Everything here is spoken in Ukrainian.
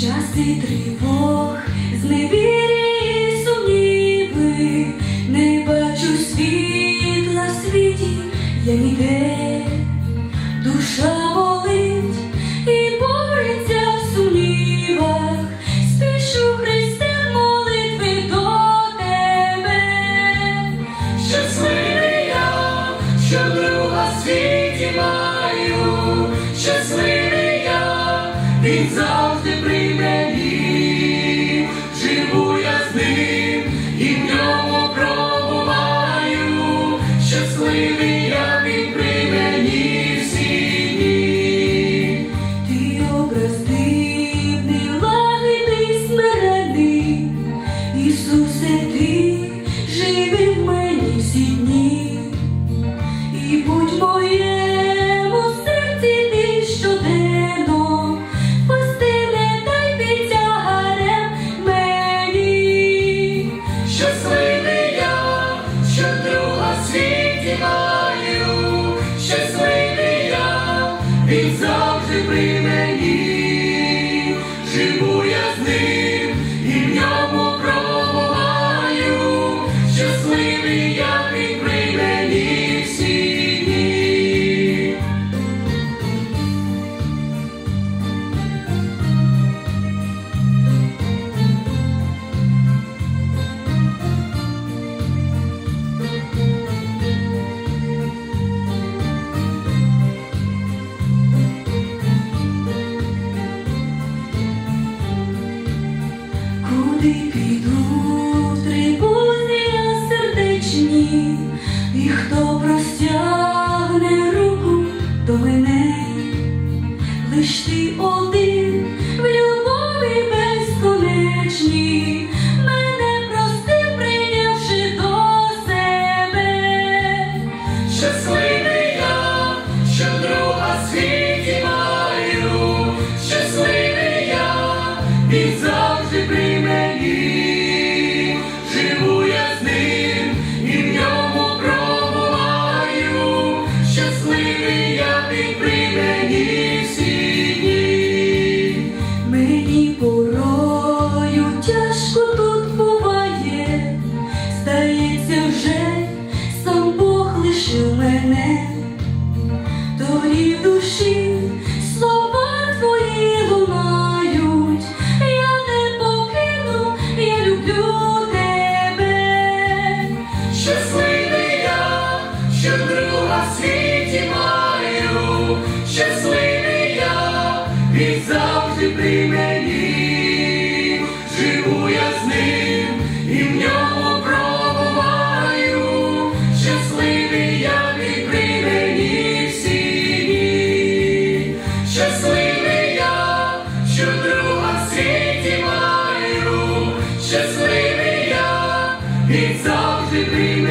часи тривог, зневірі і сумніви, не бачу світла в світі, я ніде, душа болить і бореться в сумнівах, спішу Христе молитви до тебе. Щасливий я, що друга в світі маю, щасливий я, він завжди завжди при мені, живу я з ним і в ньому пробуваю, щасливий я, він при мені всі дні. Мені порою тяжко тут буває, здається, вже сам Бог лишив мене, в душі Щасливий я, що друга в світі маю, щасливий я, він завжди при мені, живу я з ним і в ньому пробуваю, щасливий я, він при мені всі щасливий я, що друга в світі маю, щасливий він завжди при мені.